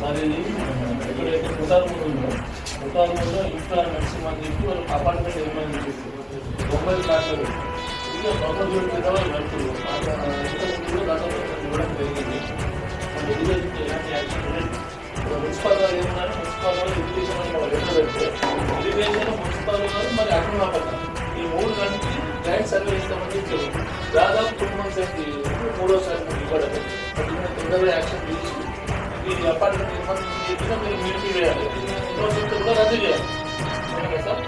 మరి ఎక్కడైతే కుటార్ ఉందో కుటార్ ఉందో ఇంకా నడిచి అని చెప్పి వాళ్ళకి అపార్ట్మెంట్ ఏమని చెప్పేసి తొంభై ఫ్లాట్లు ఇంకా తొంభై ఏడు కింద వాళ్ళు నడుపులు ఇవ్వడం జరిగింది మరి ఎలాంటి యాక్సిడెంట్ మున్సిపల్ వారు ఏమన్నారు మున్సిపల్ వాళ్ళు ఇరిగేషన్ అని వాళ్ళు రెండు పెడితే ఇరిగేషన్ మున్సిపల్ దాదాపు టూ మంత్స్ అయింది మూడోసారి ఇవ్వడం బట్ ఇంకా తొందరగా యాక్షన్ తీసి ఈ అపార్ట్మెంట్ నిర్మాణం చెప్పినా మీరు నిలిపివేయాలి యూనివర్సిటీ కూడా రద్దు చేయాలి. Okay sir?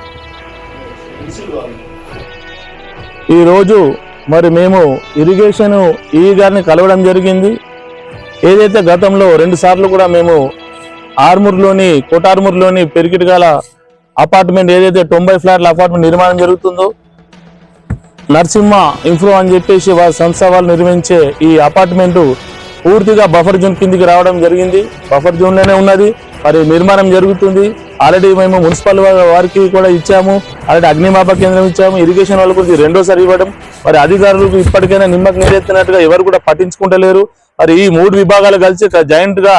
ఇష్యూ కావాలి. ఈరోజు మరి మేము ఇరిగేషన్ ఈ గారిని కలవడం జరిగింది. ఏదైతే గతంలో రెండు సార్లు కూడా మేము ఆర్మూర్లోని కోటార్మూర్లోని పెరికిటిగాల అపార్ట్మెంట్ ఏదైతే తొంభై ఫ్లాట్ల అపార్ట్మెంట్ నిర్మాణం జరుగుతుందో నరసింహ ఇన్ఫ్రో అని చెప్పేసి వారి సంస్థ వాళ్ళు నిర్మించే ఈ అపార్ట్మెంటు పూర్తిగా బఫర్ జోన్ కిందికి రావడం జరిగింది. బఫర్ జోన్లోనే ఉన్నది. మరి నిర్మాణం జరుగుతుంది. ఆల్రెడీ మేము మున్సిపల్ వారికి కూడా ఇచ్చాము. ఆల్రెడీ అగ్నిమాపక కేంద్రం ఇచ్చాము. ఇరిగేషన్ వాళ్ళకు ఇది రెండోసారి ఇవ్వడం. మరి అధికారులకు ఇప్పటికైనా నిమ్మకం నీరెత్తినట్టుగా ఎవరు కూడా పట్టించుకుంటలేరు. మరి ఈ మూడు విభాగాలు కలిసి జాయింట్గా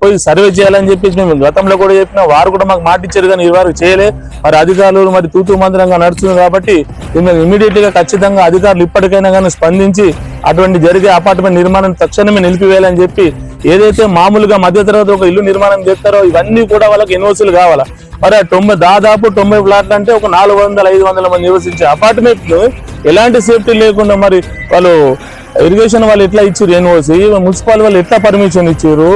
పోయి సర్వే చేయాలని చెప్పేసి మేము గతంలో కూడా చెప్పిన వారు కూడా మాకు మాట ఇచ్చారు కానీ వారు చేయలే. మరి అధికారులు మరి తూతూ మందిరంగా నడుస్తుంది కాబట్టి మిమ్మల్ని ఇమీడియట్గా ఖచ్చితంగా అధికారులు ఇప్పటికైనా కానీ స్పందించి అటువంటి జరిగే అపార్ట్మెంట్ నిర్మాణం తక్షణమే నిలిపివేయాలని చెప్పి ఏదైతే మామూలుగా మధ్యతరగతి ఒక ఇల్లు నిర్మాణం చేస్తారో ఇవన్నీ కూడా వాళ్ళకి ఎన్ఓసీలు కావాలా? మరి తొంభై దాదాపు తొంభై ఫ్లాట్లు అంటే ఒక నాలుగు వందల ఐదు వందల మంది నివసించే అపార్ట్మెంట్లు ఎలాంటి సేఫ్టీ లేకుండా మరి వాళ్ళు ఇరిగేషన్ వాళ్ళు ఎట్లా ఇచ్చారు ఎన్ఓసి మున్సిపల్ వాళ్ళు ఎట్లా పర్మిషన్ ఇచ్చారు?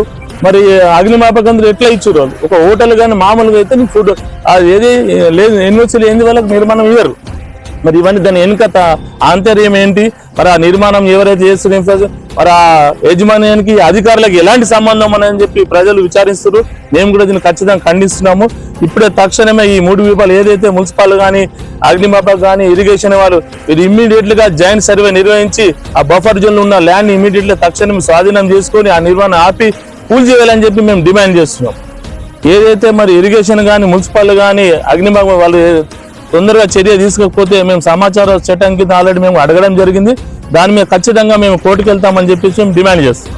మరి అగ్నిమాపకంతులు ఎట్లా ఇచ్చారు ఒక హోటల్ కానీ మామూలుగా అయితే ఫుడ్ అది ఏది లేదు ఎన్ఓసీలు ఏంది వాళ్ళకి నిర్మాణం ఇవ్వరు. మరి ఇవన్నీ దాని వెనుక త- ఆంతర్యం ఏంటి? మరి ఆ నిర్మాణం ఎవరైతే చేస్తున్నారు మరి ఆ యజమాన్యానికి అధికారులకు ఎలాంటి సంబంధం అని చెప్పి ప్రజలు విచారిస్తారు మేము కూడా దీన్ని ఖచ్చితంగా ఖండిస్తున్నాము. ఇప్పుడే తక్షణమే ఈ మూడు విభాగాలు ఏదైతే మున్సిపల్ కానీ అగ్నిమాపక కానీ ఇరిగేషన్ వాళ్ళు ఇది ఇమ్మీడియట్గా జాయింట్ సర్వే నిర్వహించి ఆ బఫర్ జోన్ ఉన్న ల్యాండ్ ఇమ్మీడియట్గా తక్షణం స్వాధీనం చేసుకొని ఆ నిర్మాణం ఆపి కూల్ చేయాలని చెప్పి మేము డిమాండ్ చేస్తున్నాం. ఏదైతే మరి ఇరిగేషన్ కానీ మున్సిపల్ కానీ అగ్నిమాపక వాళ్ళు తొందరగా చర్య తీసుకోకపోతే మేము సమాచార చట్టం కింద ఆల్రెడీ మేము అడగడం జరిగింది. దాని మీద ఖచ్చితంగా మేము కోర్టుకు వెళ్తామని చెప్పేసి మేము డిమాండ్ చేస్తాం